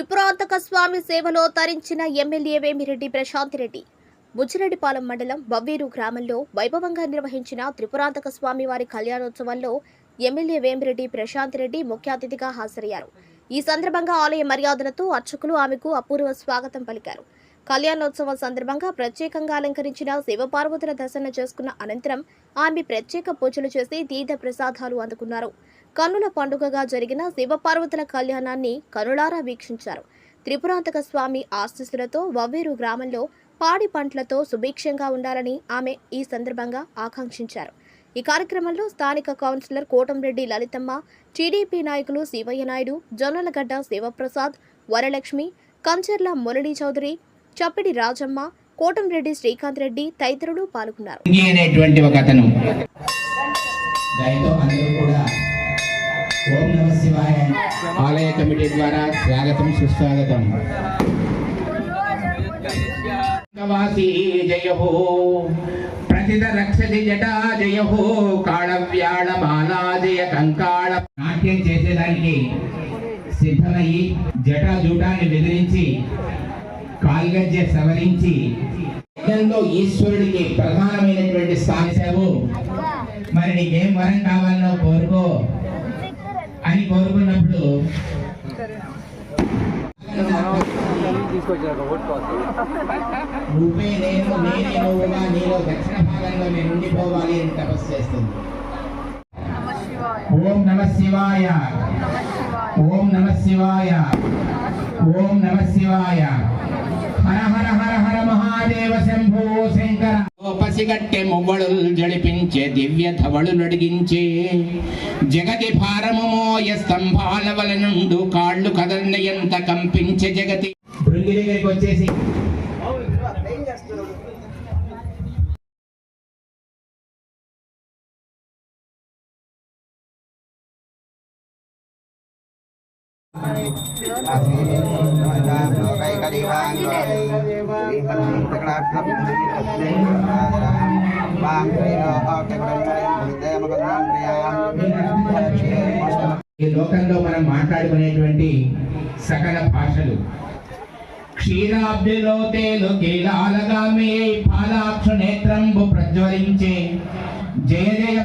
త్రిపురాంతక స్వామి సేవలో తరించిన ఎమ్మెల్యే వేమిరెడ్డి ప్రశాంత్ రెడ్డి. బుచ్చిరెడ్డిపాలెం మండలం బవ్వీరు గ్రామంలో వైభవంగా నిర్వహించిన త్రిపురాంతక స్వామి వారి కళ్యాణోత్సవంలో ఎమ్మెల్యే వేమిరెడ్డి ప్రశాంత్ రెడ్డి ముఖ్య అతిథిగా హాజరయ్యారు. ఈ సందర్భంగా ఆలయ మర్యాదలతో అర్చకులు ఆమెకు అపూర్వ స్వాగతం పలికారు. కళ్యాణోత్సవం సందర్భంగా ప్రత్యేకంగా అలంకరించిన శివపార్వతుల దర్శనం చేసుకున్న అనంతరం ఆమె ప్రత్యేక పూజలు చేసి తీర్థ ప్రసాదాలు అందుకున్నారు. కన్నుల పండుగగా జరిగిన శివపార్వతుల కళ్యాణాన్ని కనులారా వీక్షించారు. త్రిపురాంతక స్వామి ఆశీస్సులతో వవ్వేరు గ్రామంలో పాడి పంటలతో సుభిక్షంగా ఉండాలని ఆమె ఈ సందర్భంగా ఆకాంక్షించారు. ఈ కార్యక్రమంలో స్థానిక కౌన్సిలర్ కోటంరెడ్డి లలితమ్మ టీడీపీ నాయకులు శివయ్య నాయుడు జొన్నలగడ్డ శివప్రసాద్ వరలక్ష్మి కంచెర్ల మురళీ చౌదరి చప్పిడి రాజమ్మ కోటంరెడ్డి శ్రీకాంత్ రెడ్డి తదితరులు పాల్గొన్నారు. ఓం నమ శివాయ. ఆలయ కమిటీ ద్వారా స్వాగతం సుస్వాగతం. వాసి జయ హో ప్రతిద రక్షతి జటా జయ హో కాళవ్యాళ మాలా జయ కంకాళ. నాట్యం చేసేదానికి సిద్ధమయ్యి జటా జూటాన్ని బెదిరించి కాల్గజ్జె సవరించి ఈశ్వరుడికి ప్రధానమైనటువంటి స్థానిసేవు మరి నీకేం వరం కావాలనో కోరుకో. అని కోరుకున్నప్పుడు నువ్వే నేను నేనే నువ్వుగా నీలో దక్షిణ భాగంలో నేను ఉండిపోవాలి అని తపస్సు చేస్తుంది. ఓం నమ శివాయ. ఓం నమ శివాయ. ఓం నమ శివాయ. హర హర హర హర పసిగట్టె మొవ్వడుల్ జడిపించే దివ్య ధవళులడిగించే జగతి భారము మోయ స్తంభాల వల నుండు కాళ్ళు కదలనయంత కంపించే జగతి. వచ్చేసి ఈ లోకంలో మనం మాట్లాడుకునేటువంటి సకల భాషలు. క్షీరాబ్దిలో తేలు కీలాలగా మీ పాలాక్ష నేత్రంబు ప్రజ్వలించే జయ జయ